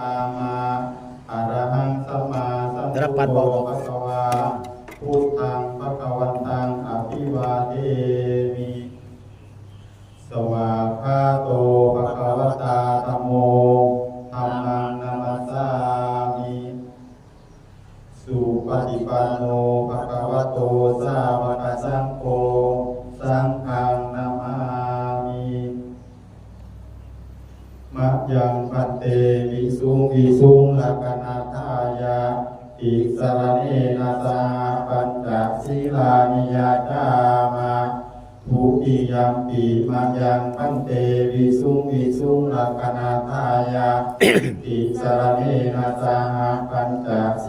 อามาอะระหังสัมมาสัมได้รับพุการทบอก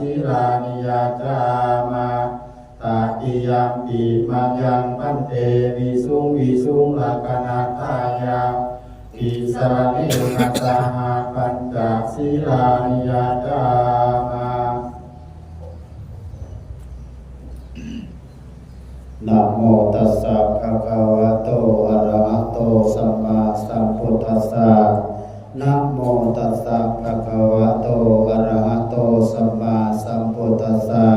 ศีลานิยจามาตาติยัมปีมายังพันเตวิสุงวิสุงลักขณาทายาอิสระเนนะสหปัญจศีลานิยจามานะโมตัสสะภะคะวะโตอะระหะโตสัมมาสัมพุทธัสสะนะโมตัสสะภะคะวะโตอะระหะโตสัม สัมพุทธัสสะ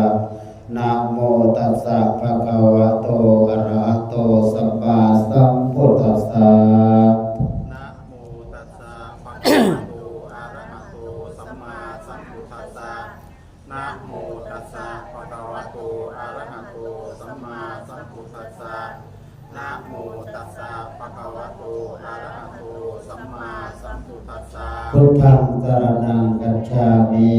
นะโมตัสสะภะคะวะโตอะระหะโตสัมมาสัมพุทธัสสะนะโมตัสสะภะคะวะโตอะระหะโตสัมมาสัมพุทธัสสะนะโมตัสสะภะคะวะโตอะระหะโตสัมมาสัมพุทธัสสะนะโมตัสสะภะคะวะโตอะระหะโตสัมมาสัมพุทธัสสะพุทธังสรณังกัจฉามิ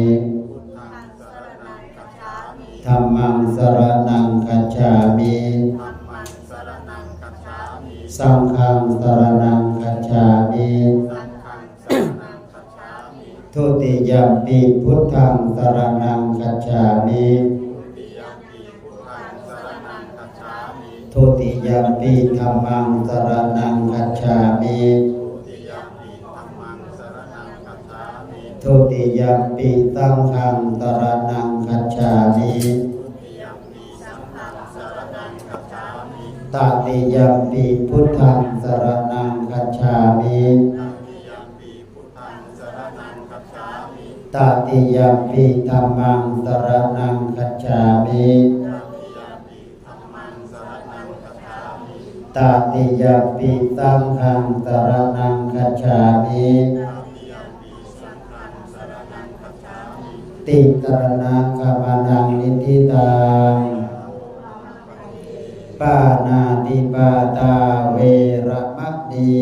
ธัมมังสรณังกัจฉามิธัมมังสรณังคัจฉามิสังฆังสรณังกัจฉามิสังฆังสรณังคัจฉามิทุติยัมปิพุทธังสรณังกัจฉามิทุติยัมปีพุทธังสรณังคัจฉามิทุติยัมปิธัมมังสรณังกัจฉามิ ทุติยัมปีธัมมังสรณังคัจฉามิ ทุติยมปิสังฆังสรณังกัจฉามิทุติยัมปีสังฆังสรณังคัจฉามิตติยมปิพุทธังสรณังกัจฉามิตติยมปีพุทธังสรณังคัจามิตติยัมปิธัมมังสรณังกัจามิตัติยปีธัมมังสรณังคัจฉามิตติยมปิสังฆังสรณังกัจฉามิ ตัติยัมปีสังฆังสรณังคัจฉา มิตรณะกามนังนิทิตังปานาติปาตาเวระมะนี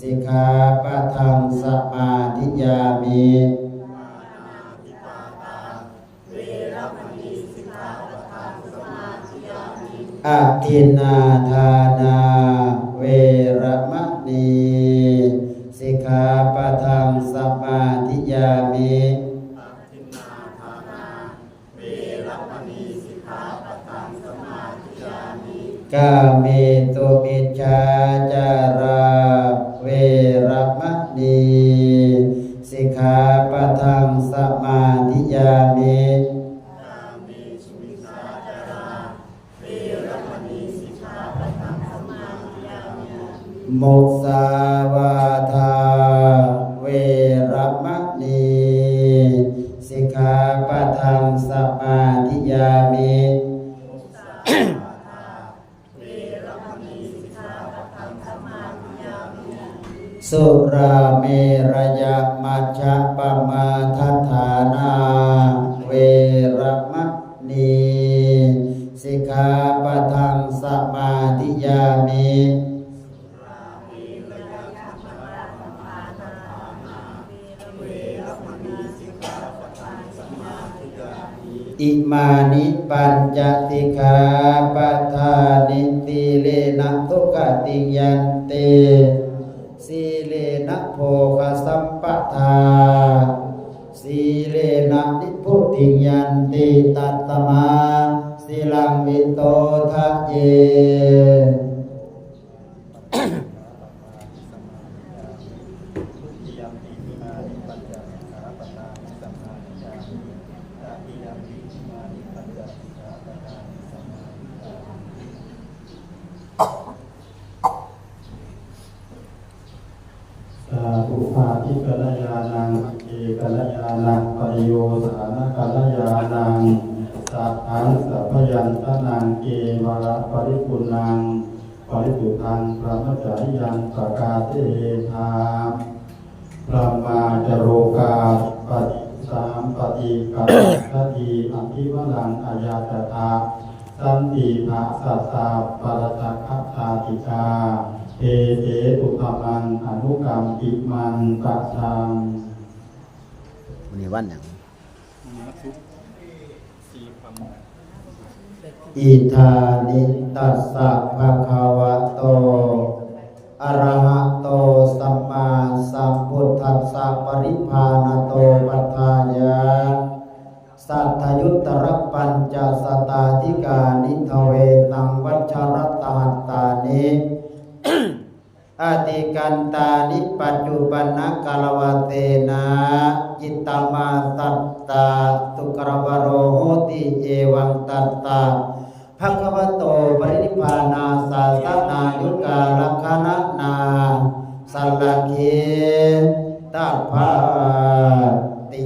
สิกขาปะทังสมาธิยามิอาทินาทานาเวระมะนีสิกขาปะทังสมาธิยามิ กาเมตุมิจฉาจารา เมรยมัชฌะปมาทัฏฐานา เวรมะนีสิกขาปะทังสมาธิยามิอิมานิปัญจติขาปทานิติเลนะทุกติยันเต เยสาธุภาทิกรยานั ริยังปกาเตธาพระมาจโรกาปฏิสามปฏิกัปปฏิอภิวลังอายาตถาสันติภาสัสสะปรตคัตาติกาเอเตตุภมังอนุกรรมปิมังปัสสังวันนี้วันหยังอิธานิตัสสะภะคะวะโต อระหะโตสัมมาสัมพุทธัสสะปริภาณโตปัฏฐายะสัทธยุตตรปัญจสตาธิกานิทเวตังวัชรตหัตตานิอติกันตานิปัจจุบันนกาลวเตนะจิตตมาตัตตาตุกรวโรโหติเอวังตัตตา ภะคะวะโตปรินิพพานาสาสนายุกาลคณะนาสัลลเคตาภาติ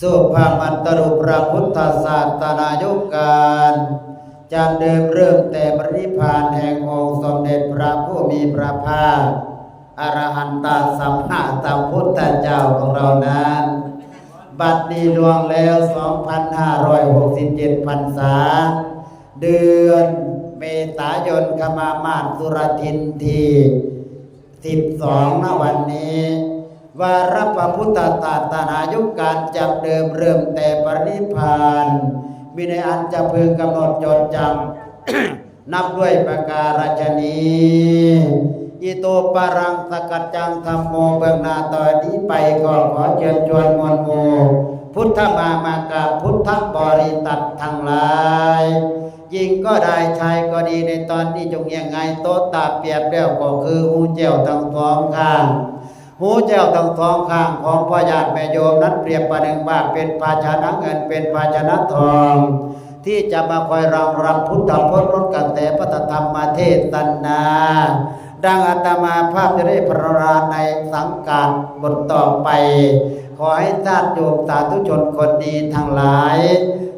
สุภามันตรุพระพุทธศาสนายุการจะเดิมเริ่มแต่ปริพานแห่งองค์สมเด็จพระผู้มีพระภาคอรหันตสัมมาสัมพุทธเจ้าของเรานั้น บัดนี้ลวงแล้ว 2,567พรรษา เดือนเมษายนขมามาศสุรทินทีสิบสองณวันนี้ วาระพระพุทธศาสนายุการจับเดิมเริ่มแต่ปรินิพานมีในอันจะพึงกำหนดจดจำนับด้วยประการฉนี้ อิโตปารังสกัจจังธรรมโมเบื้องหน้าต่อนนี้ไปก็ขอเชิญชวนมวลหมู่พุทธมามากาพุทธบริตัตทั้งหลายยิงก็ได้ชายก็ดีในตอนนี้จงยังไงโตตาเปียบแล้วก็คือหูเจ้าทั้งสองข้างหูเจ้าทั้งสองข้างของพ่อญาติแม่โยมนั้นเปรียบประหนึ่งว่าเป็นภาชนะเงินเป็นภาชนะทอง ที่จะมาคอยรองรับพุทธพจน์รถกันแต่พระธรรมมาเทศนา ดังอาตมาภาพจะได้พระราในสังการบทต่อไป ขอให้ญาติโยมสาธุชนคนดีทั้งหลาย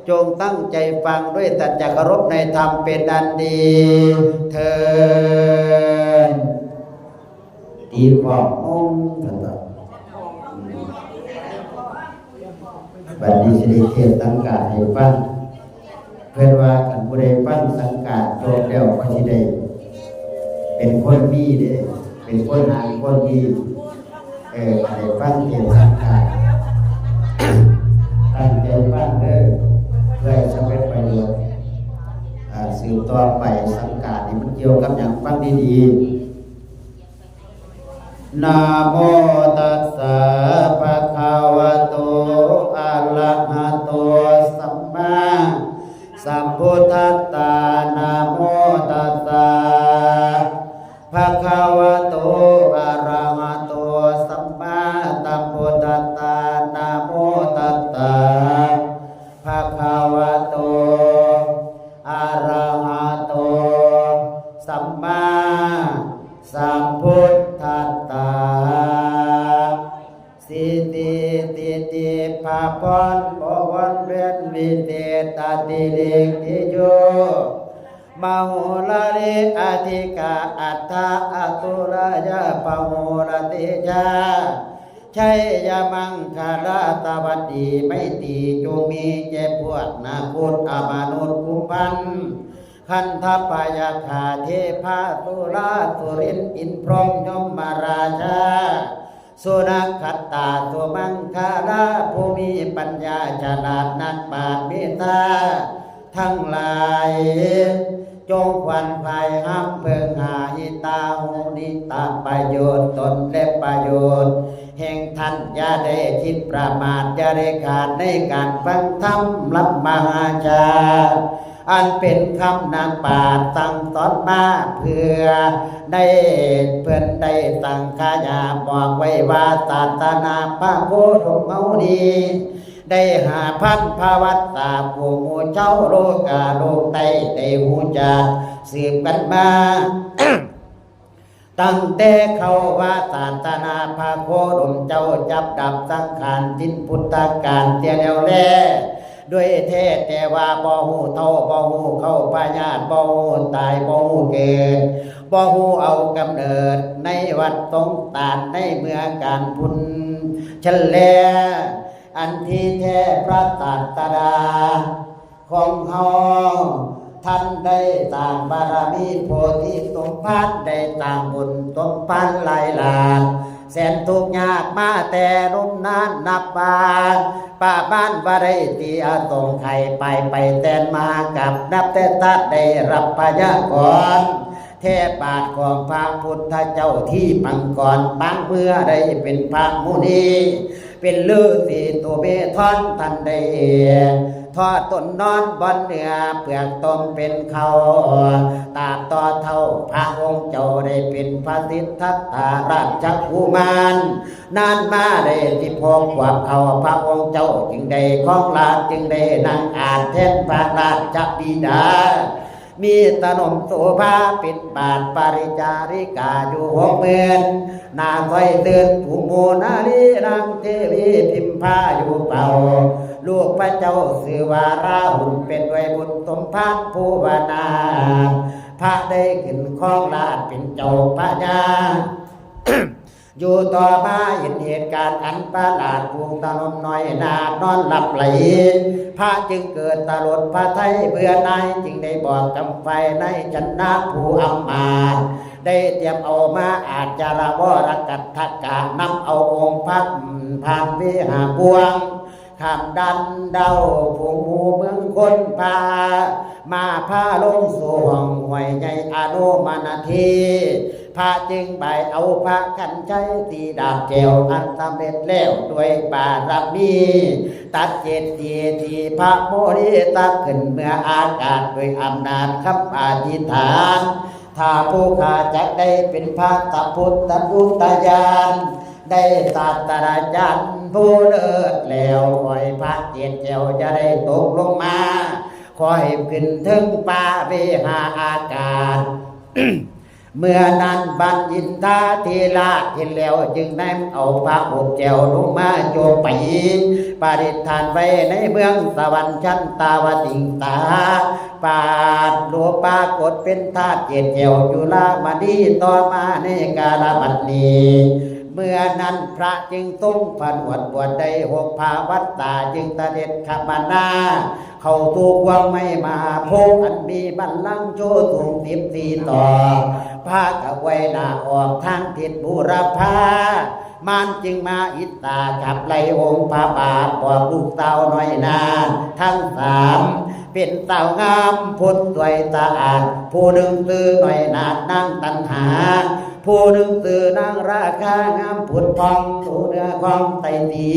จงตั้งใจฟังด้วยตัจจกรบในธรรมเป็นอันดีเถิดตีความงงกันต่อบัดนี้สิได้เทศสังกาให้ฟังเพื่อนว่ากันผู้ใดฟังสังกาจบแล้วก็สิได้ เป็นคนมีเด้เป็นคนหาคนมีเออให้ฟังเทศสังกาตั้งใจฟังเด้อเพื่อจะเป็นประโยชน์อ่าสืบต่อไปสังกานี่มันเกี่ยวกับอย่างฟังดีๆนะโมตัสสะภะคะวะโตอะระหะโตสัมมาสัมพุทธัสสะ ภะคะวะโตอะระหะโตสัมมาสัมพุทธัสสะนะโมตัสสะภะคะวะโตอะระหะโตสัมมาสัมพุทธัสสะสิติติติภาพรบวันเวนวิเตตติเลิกติโย มโหลาเรอธิกาอัตตาอตุรายาปโหรติชาชัยยมังคาราตวัดดีไม่ตีจงมีเจ็บปวดนาคุตอามานุษกุมันคันทปายาคาเทพาสุราสุรินอินพรหมยมมาราชาสุนัขขัตตาตัวมังคาลาผู้มีปัญญาฉลาดนักบาปเมตตาทั้งหลาย จงควันภายห้ามเพิงหาหิตาหูนิตาประโยชน์ตนและประโยชน์แห่งท่านอย่าได้คิดประมาทอย่าได้ขาดในการฟังธรรมรับมหาชาอันเป็นคำนางปาดสั่งสอนมาเพื่อ ได้เพื่อนได้สั่งขายาบอกไว้ว่าศาสนาพระโคดมเมาดี ได้หาพันภาวัตตาผู้หมู่เจ้าโลกาโลกไตได้หูจักสืบกันมาตั้งแต่เขาว่าศาสนาพาโคดมเจ้าจับดับสังขารทิ้นพุทธการเตียแล้วแลด้วยแท้แต่ว่าบ่ฮู้เท่าบ่ฮู้เข้าพญาติบ่ฮู้ตายบ่ฮู้เกิดบ่ฮู้เอากำเนิดในวัดสงตานในเมืองการพุนฉะแล อันที่แท้พระศาสดาของเฮาท่านได้ต่างบารมีโพธิสมภารได้ต่างบุญสมภารหลายหลานแสนทุกยากมาแต่รุ่มนานนับบานป้าบ้านว่าได้ตีอาตรงไข่ไปไปแต่นมากับนับแต่ตัดได้รับพยากร เทพบาทของพระพุทธเจ้าที่ปังก่อนบางเมื่อได้เป็นพระมุนีเป็นลือสีตัวเบทอนทันได้ทอดต้นนอนบนเนื้อเปลือกต้มเป็นเขาตาต่อเท่าพระองค์เจ้าได้เป็นพระสิทธัตถาราชกุมารนานมาได้ที่พกควาเขาพระองค์เจ้าจึงได้ของลาจึงได้นั่งอ่านแทนพระราชบิดา มีตนมโสภาปิดบาทปริจาริกาอยู่หกเมือนนางไว้เตือนผู้โมนาลีนางเทวีพิมพาอยู่เป่า ลูกพระเจ้าสือวาราหุ่นเป็นไวบุญสมภารผู้วานาพระได้ขึ้นครองราชย์เป็นเจ้าพระยา อยู่ต่อมาเห็นเหตุการณ์อันประหลาดวงตาลมน้อยนานอนหลับไหลพระจึงเกิดตลดพระไทยเบื่อนายจึงได้บอกกำไฟในจันนาผู้อำมาได้เตรียมเอามาอาจจารวรกัตถกะนำเอาองค์พระพานวิหาบวงขามดันเดาผู้มูเมืองคนพามาพาลงสู่ห้องหวยใหญ่อนุมานาที พระจึงไปเอาพระกันใจตีดาบแก้วอันสำเร็จแล้วด้วยบารมี ตัดเจตีทีพระโมริตักขึ้นเมื่ออากาศด้วยอำนาจคำอธิษฐานถ้าผู้ขาจะได้เป็นพระตพุทธบุตยาน ได้ศาสตราจารย์ผู้เลิศแล้วคอยพระเจียนเจ้าจะได้ตกลงมาคอยขึ้นถึงป่าเวหาอากาศ เมื่อนั้นบันยินทาเทละเห็นแล้วจึงได้เอาพระอบแจวลงมาโจมไปปาริทานไว้ในเมืองสวรรค์ชั้นตาวติงตา ปาดหลปากฏเป็นทาสเจดแจวอยู่ลามาดีต่อมาในกาลบัดนี้ เมื่อนั้นพระจึงตุ้งผันหวดบวชได้หกภาวัตตาจึงตะเด็ดขบานาเขาถูกวังไม่มาพงอันมีบัลลังก์โจถูกติบตีต่อพากับไว้นาออกทางทิศบุรพามันจึงมาอิตากับไล่องค์พระบาทบอกลูกเต่าน้อยนาทั้งสามเป็นเต่างามพุทธสวยตาอาดผู้หนึ่งตื้อหน่อยนาดนั่งตันหา ผู้หนึ่งตื้อนางราคางามผุดพองตูเนื้อของไตตี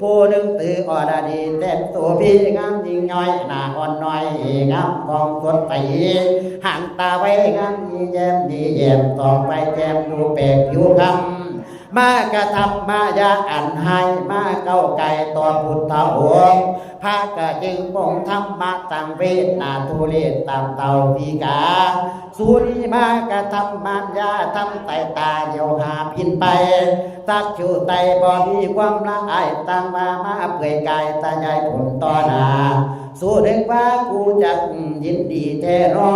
ผู้หนึ่งตื้อออดาดีเต็มตัวพี่งามยิ่งน้อยหน้าอ่อนน้อยงามของสดใสห่างตาไว้งามดีแย้มดีแย้มต่อไปแย้มดูเปกอยู่คำ มากระทำมายาอันให้มาเก้าไก่ต่อพุทธองค์พระกะจึงปงธรรมะตังเวทนาทุเรศตามเตาปีกาสุริมากระทำมายาทำไตตาเดียวหาพินไปสักชูไตบ่มีความละอายตังมามาเปื่อยกายตาใหญ่ผลต่อหนาสู้เด็กว่ากูจะยินดีแท้รอ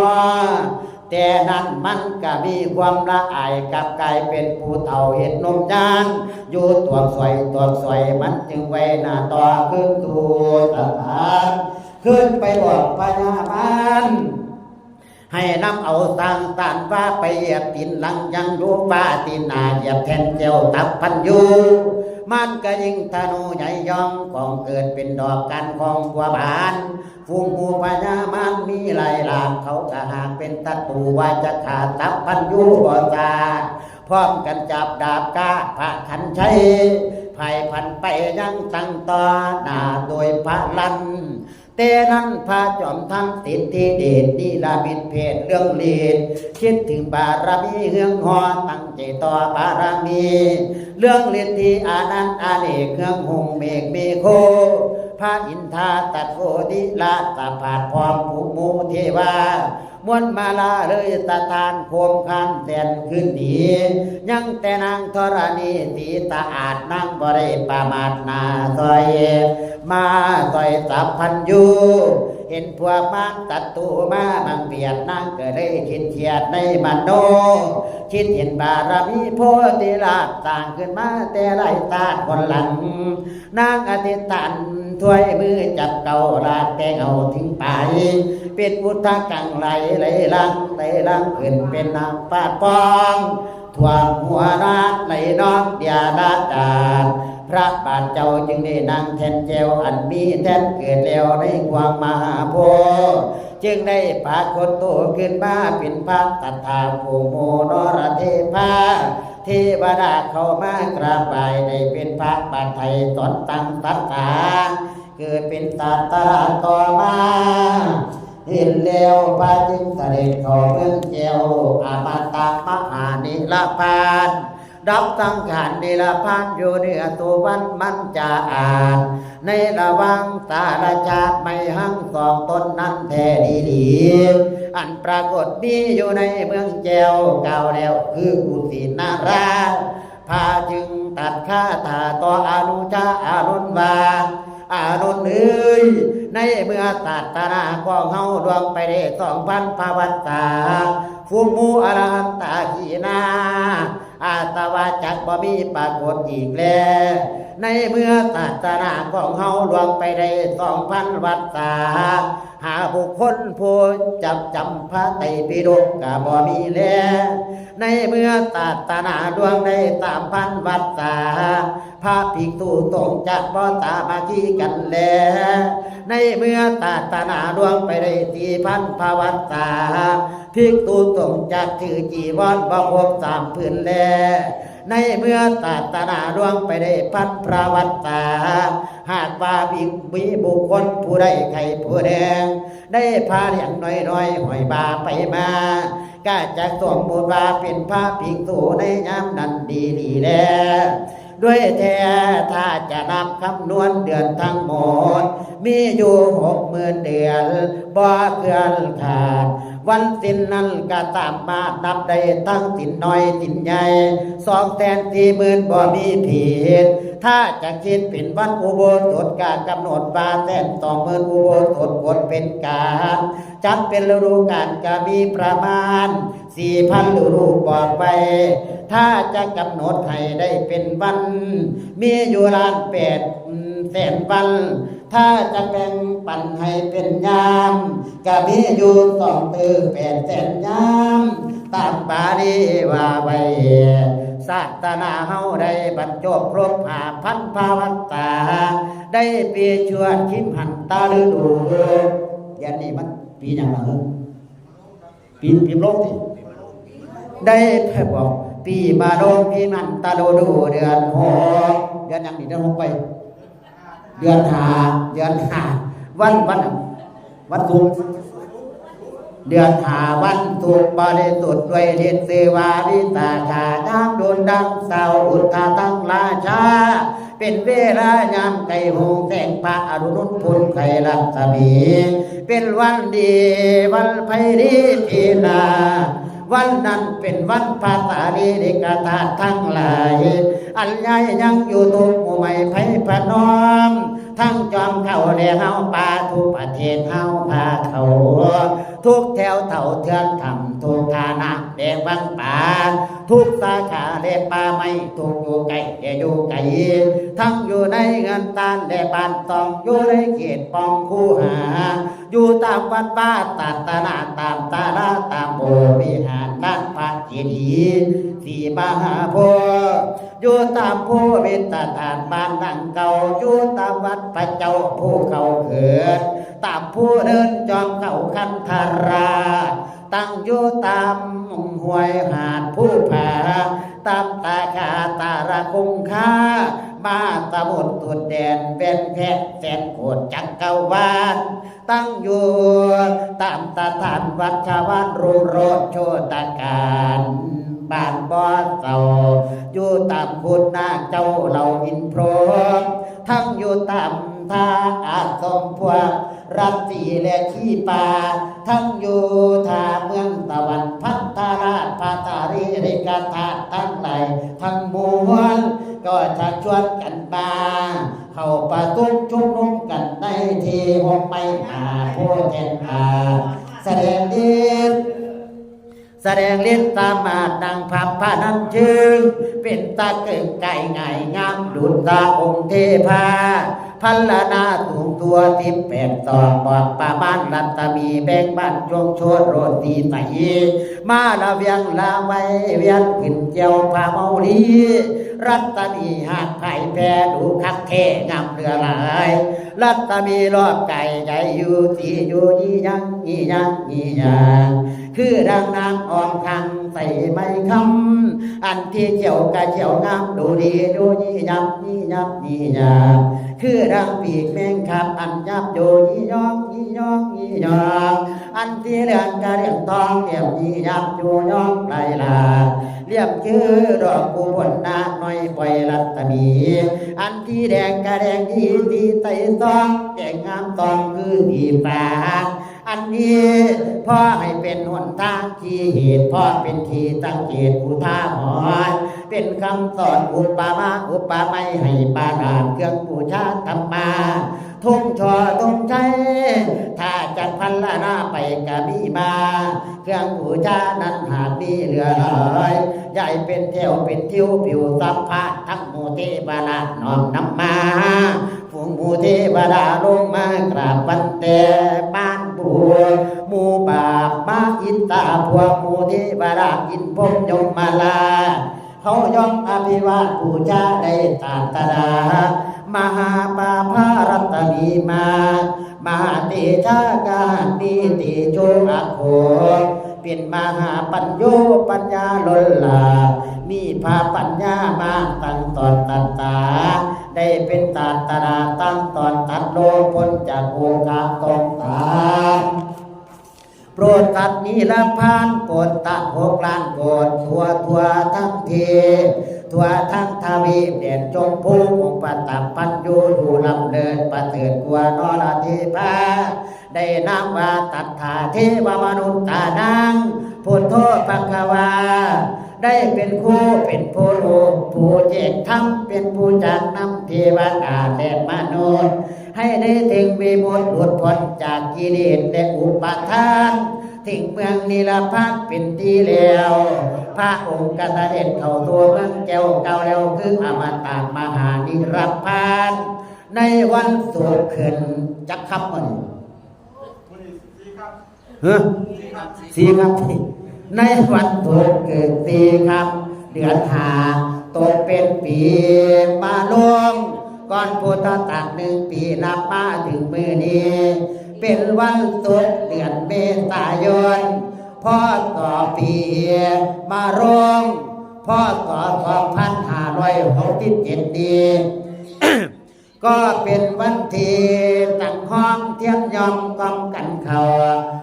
แต่นั้นมันก็มีความละอายกับกลายเป็นผู้เฒ่าเห็ดนมจานอยู่ตัวสวยตัวสวยมันจึงไว้หน้าต่อขึ้นตัวตาทานขึ้นไปบอกพญามารให้นำเอาตังตานว่าไปเหยียบตินหลังยังรูฟ้าตินาเหยียบแทนเจ้าตับพันอยู มันก็ยิงธนูใหญ่ยองกองเกิดเป็นดอกกันของบัวบานฟูงหมูพญามานมีหลายหลากเขากะหากเป็นตะตูว่าจะขาดตับพันยูบ่ตาพร้อมกันจับดาบกาพระขันชัยภัยพันไปยังตั้งต่อหน้าโดยพระลัน เตนั้นพระจอมทั้งสินที่เดชนี่ลาบินเพศเรื่องเลีดคิดถึงบารมีเฮืองหอตั้งใจต่อบารมี เรื่องเลียนที่อานันต์อาเนกเฮืองหงเมฆเมโคพระอินทาตัดโกดิลาตาผาดพร้อมภูมูเทวา มวนมาลาเลยตะทานโคมคันแสนขึ้นดียังแต่นางธรณีสีตาอาจนางบ่ได้ประมาทนาซอยมาซอยสับพันยูเห็นพวกมันตัดตูมาบังเบียดนางก็เลยคิดเทียดในมันโน คิดเห็นบารมีโพธิราต่างขึ้นมาแต่ไรตาคนหลัง นางอธิษฐานถ้วยมือจับเก่าลาแต่เอาทิ้งไป เป็นพุทธกังไหลไหลลังไหลลังขึ้นเป็นนางปาดปองท่วมหัวนาดไหลน้องเดียดาดาดพระบาทเจ้าจึงได้นั่งแทนเจวอันมีแทนเกิดแล้วในความมหาโพธิ์จึงได้ปรากฏตัวขึ้นมาเป็นพระตัทธาภูโมนรเทพาเทวดาเข้ามากราบไหว้ได้เป็นพระบาทไทยสอนตั้งตัตตาเกิดเป็นตาตาต่อมา เห็นแล้วพระจึงเสด็จเขอเมืองเจียวอามาตามหานิลพานดับสังขารนิลพานอยู่เหนือตัววันมันจะอ่าน ในระวังตาราชาติไม่หังสองตนนั้นแท้ดีดีอันปรากฏมีอยู่ในเมืองเจียวเก่าแล้วคือกุศินาราพาจึงตัดค่าถาต่ออนุชาอานุนวาอานนท์เอ้ย ในเมื่อตัดตานาของเฮาดวงไปได้สองพันภาวัตตาฟูงมูอรหันตาขีนาอาตวาจักบ่มีปรากฏอีกแล้ว ในเมื่อตัดตานาของเฮาดวงไปได้สองพันวัตตาหาบุคคลผู้จับจำพระไตรปิฎกกะบ่มีแล้วในเมื่อตัดตานาดวงได้ตามพันวัตตาพระภิกษุตรงจากบ่ตามาขี้กันแล ในเมื่อตาตานาดวงไปได้ตีพันภาวัตตาภิกษุตรงจากถือจีวรบ่พบสามพื้นแล ในเมื่อตาตนาดวงไปได้พันพระวัตตา หากว่าบิกมีบุคคลผู้ใดใครผู้แดง ได้พาเลี้ยงน้อยๆหอยบาไปมาก็จะสมบูรณ์ว่าเป็นพระภิกษุในยามนั้นดีดีแล้วด้วยแท้ถ้าจะนับคำนวณเดือนทั้งหมด มีอยู่หกหมื่นเดือนบ่เกินขาด วันสินนั้นก็ตามมานับได้ตั้งสินน้อยสินใหญ่สองแสนสี่หมื่นบ่มีผิดถ้าจะคิดเป็นวันอุโบสถการกำหนดบาแสนสองหมื่นอุโบสถกฎเป็นการจัดเป็นฤดูกาลก็มีประมาณสี่พันฤดูบอกไป ถ้าจะกำหนดให้ได้เป็นวัน มีอยู่ล้านแปดแสนวัน ถ้าจะแบ่งปันให้เป็นยามก็มีอยู่สองตือแปดแสนยามตามบาลีว่าไว้ศาสนาเฮาได้บรรจบครบหาพันภาวันตา ได้ปีชวดคิมหันตาฤดูยันนี้มันปีอย่างไรปีพิมพ์โลกที่ได้แค่บอกปีมาโดงปีมันตาโดดูเดือนหกเดือนยังนี่เดือนหกไป เดือนหาเดือนหาวันวันวันศุกร์เดือนหาวันศุกร์บริสุทธิ์ด้วยฤทธิ์เสวาวิตาชาน้ำโดนดังเสาอุทธาตั้งราชา เป็นเวลายามไก่หงแสงพระอรุณพุนไข่รัศมี เป็นวันดีวันไพรีพีนา วันนั้นเป็นวันภาษาลีริกาธาทั้งหลาย อันใหญ่ยังอยู่ทุกหมู่ไม่ไพพนอม ทั้งจอมเขาและเฮาปาทุกประเทศเฮาพาเขา ทุกแถวเถ่าเทือนทำทุกฐานะแดงวังป่าทุกสาขาแลป่าไม่ทุกอยู่ไกลและอยู่ไกลทั้งอยู่ในเงินตานและบ้านตองอยู่ในเขตปองคู่หา อยู่ตามวัดป้าตัดตานาตามตาลาตามโบวิหารด้านพระเจดีย์สีมหาโพธิ์ อยู่ตามผู้เวตฐานบ้านดังเก่าอยู่ตามวัดพระเจ้าผู้เขาเกิดตามผู้เดินจอมเขาคันธารา ตั้งอยู่ตามห้วยหาดผู้ผาตามตาคาตาระคงคามาตะบนตุดแดนเป็นแค่แสนโกดจักเกาวานตั้งอยู่ตามตาฐานวัดชาวานรูโรดโชตการ บ้านบ่อเต่าอยู่ตามคุณนาเจ้าเหล่าอินโพรมทั้งอยู่ตามท่าอาสมพวกรัตตีและขี้ป่าทั้งอยู่ทาเมืองตะวันพัฒราชพาตารีริกาธาตุทั้งหลายทั้งมวลก็ชักชวนกันมาเข้าประตุ้มชุมนุมกันในที่ห้องไม่อาผู้แทนอาแสดงดี แสดงลิ้นตามมาดังพับพานันจึง เป็นตาเก่งไก่ไงงามดุจตาองค์เทพาพันละนาตุงตัวทิพแปดต่อบอกป่าบ้านรัตมีแบ่งบ้านจงโชดโรตีไตมาละเวียงละไว้เวียนขึ้นเจียวพาเมาลีรัตมีหากไผ่แพรดูคักแค่งามเรือหลาย รัตมีรอบไก่ใหญ่อยู่ตีอยู่ยี่ยังยี่ยังยี่ยัง คือดังนางออนคังใส่ไม้คำอันที่เจียวกะเจียวงามดูดีดูยี่ยับยี่ยับยี่ยับคือดังปีกแมงคับอันยับอยู่ยี่ยองยี่ยองยี่ยองอันที่เรื่องกะเรื่องทองเรียบยี่ยับอยู่ยองไรลาเรียบคือดอกกุบลนาน้อยปล่อยรัตมีอันที่แดงกะแดงที่ที่ไตตองแดงงามตองคือที่ป่าันนี้พ่อให้เป็นหนทางที่เหตุพ่อเป็นทีตั้งเกตอุทาหรณ์เป็นคำสอนอุปมาอุปไม่ให้ปาดานเครื่องบูชาธรรมาทุ่งชอทุ่งใจถ้าจัดพันละหน้าไปกะมีมา เครื่องบูชานั้นหากมีเหลือเลยใหญ่เป็นเที่ยวเป็นทิวผิวสัพพะทั้งมูเทวาลาน้อมนำมาฝูงมูเทวดาลงมากราบวันแต่บ้าน บัวหมู่บามาอินตาพวกหมู่เทวดาอินพมยมมาลาเขายอมอภิวาทบูชาได้ตาตดามหาปาภารัตนีมา มหาเตชะกาดีติโชอาโคเป็นมหาปัญโยปัญญาล้นหลา มีพาปัญญามาตั้งตอนตัดตา ได้เป็นตาตราตั้งตอนตัดโลพ้นจากโอกาตองตาโปรดตัดนิรพานโปรดตัดหกล้านโปรดทั่วทั่วทั้งทีทั่วทั้งทวีเด่นจงภูมิองค์ปัตตปัญญูดูลำเดินประเสริฐกว่านรธิพาได้นามว่าตัทธาเทวมนุษย์ตานางพุทโธภักวา ได้เป็นครูเป็นผู้รู้ผู้เจกธรรมเป็นผู้จากนำเทวดาและมนุษย์ให้ได้ถึงวิมุตติหลุดพ้นจากกิเลสและอุปาทานถึงเมืองนิรพันเป็นที่แล้ว พระองค์กษัตริย์เข้าตัวเมืองแก้วเก่าแล้วคืออมตะมหานิรพันธ์ในวันสุขขึ้นจักคำมันเฮ้สี่ครับ ในวันสุขเกิดสี่ครับเดือนหาตกเป็นปีมาลงก่อนพุทธตักหนึ่งปีนับมาถึงมือนี้ เป็นวันสุดเดือนเมษายนพ่อต่อปีมารงพ่อต่อสองพันห้าร้อยหกสิบเจ็ดดี ก็เป็นวันทีตั้งห้องเทียนยอมกอมกันเขา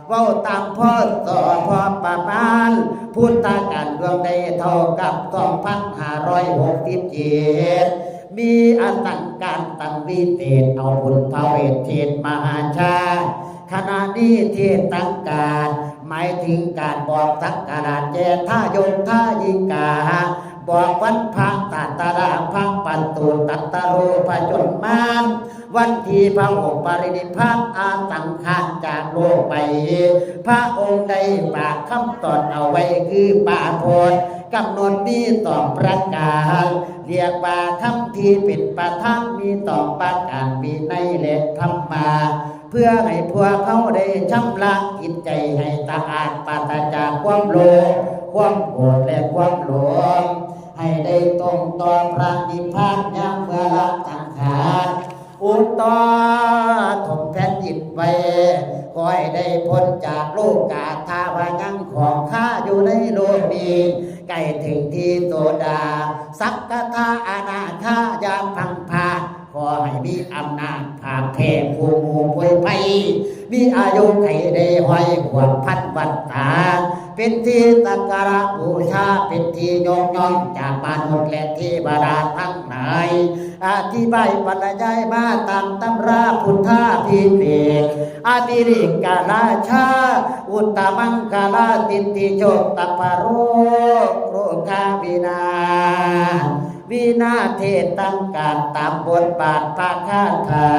เว้าตามพ่อต่อพ่อประมาณพุทธการดวงใดเท่ากับสองพันห้าร้อยหกสิบเจ็ดมีอันตั้งการตั้งวิเศษเอาบุญพระเวทเทศมหาชาขณะนี้เทศตั้งการ หมายถึงการบอกสักการะแจท่ายงท่ายิงกา บอกวันพังตาตาดาพังปันตูตัตตาโรพจนมานวันที่พระองค์ปรินิพานอาตังคานจากโลกไป พระองค์ได้ฝากคำตอนเอาไว้คือป่าโพดกำหนดมีต่อประกาศเรียกว่าคำที่เป็นประธานมีต่อประกาศมีในและธรรมาเพื่อให้พวกเขาได้ชำระจิตใจให้สะอาดปราศจากความโลภความโกรธและความหลง ให้ได้ตรงต่อพระนิพพานยามเมื่อละสังขารอุตตอถมแผ่นดินไว้ขอให้ได้พ้นจากโลกกาทาวายังของข้าอยู่ในโลกนี้ใกล้ถึงที่โสดา สักกะทาอาณาคายามพังพาขอให้มีอำนาจผ่าแผ่ผู้หมู่ป่วยไปมีอายุไขได้ห้อยหัวพันวันตา เป็นที่สักการะบูชาเป็นที่ยกย่องจากมนุษย์และเทวดาทั้งหลายอธิบายบรรยายมาตามตำราพุทธาพิเศษอาติริกาลาชา อุตตมังกาลาตินติโชตปปโรโรกาวินา วินาเทตั้งการตามบทบาทภาคาถา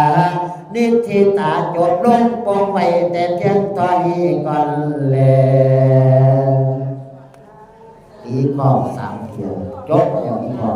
นิทิตาจบลงปงไว้แต่เพียงตอนนี้ก่อนแลอีกข้อสามเทียนจบแล้วอีกข้อ